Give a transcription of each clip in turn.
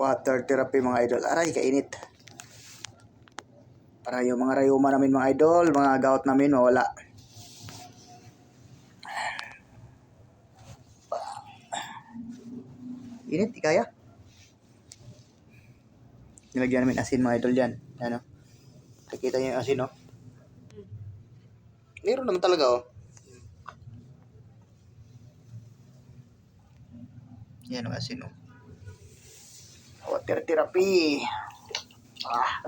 Water therapy mga idol. Aray, kainit. Para yung mga rayuma namin mga idol, mga gout namin mawala. Init, di kaya? Nilagyan namin asin mga idol dyan. Ano? Nakita niyo yung asin, no? Meron naman talaga, oh. Yan ang asin, oh. Water therapy. Ah.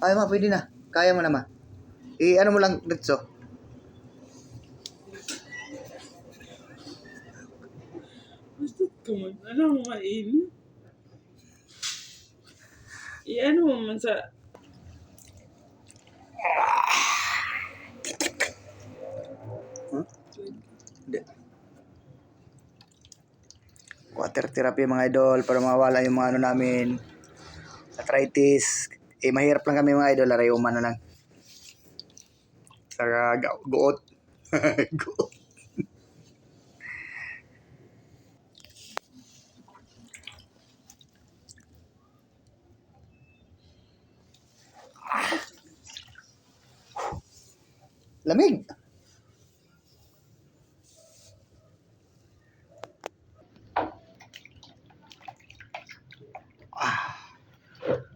Ay, ma, pwede na. Kaya mo naman. I, ano mo lang, Ritso? Basta tumag na lang mainit. I-ano mo man sa... Huh? Hindi. Water therapy mga idol para mawala yung mga ano namin arthritis. Eh mahirap lang kami mga idol, arayuma na lang. Sa ga- goot. goot. Lamig.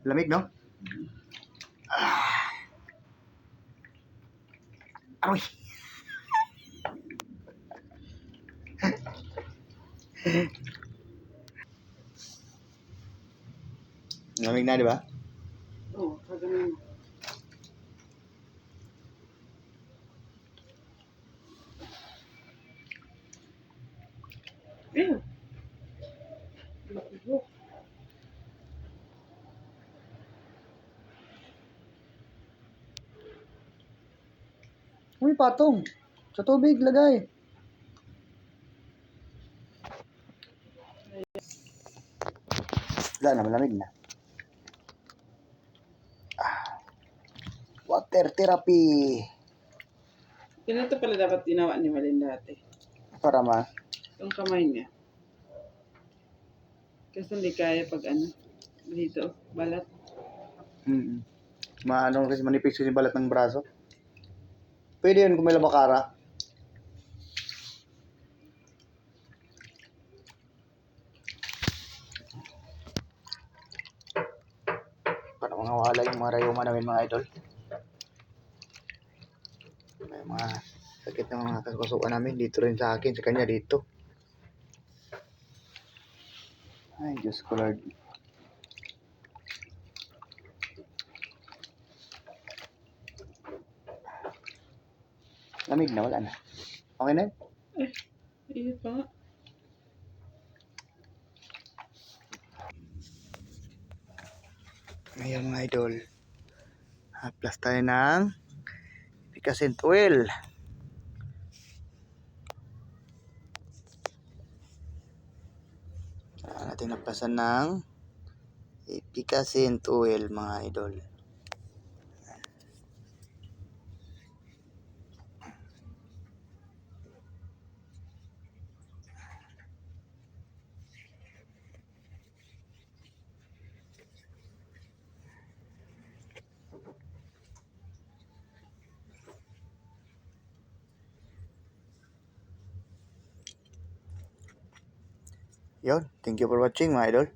Lamig, no? Ah. Aroy. Lamig na, di ba? Oo, oh, kagamin. Ew. Uy, patong. Sa tubig, lagay. Wala na, malamig na. Ah. Water therapy. Ganito pala dapat ginawa ni Malin dati. Para ma... Yung kamay niya. Kasi hindi kaya pag ano. Dito, balat. Mm Maano kasi manipis yung balat ng braso. Pwede yun kung may labakara. Para mga wala yung mga rayuma namin mga idol. May mga sakit ng mga kasukan namin dito rin sa akin, sa kanya dito. Ay, Diyos ko Lord. Lamig na, wala na. Okay na yun? Iyo pa nga. Ngayon mga idol. Haplas tayo ng Picassent oil. Kailangan natin naplasan ng Picassent oil mga idol. Yun. Thank you for watching mga idol.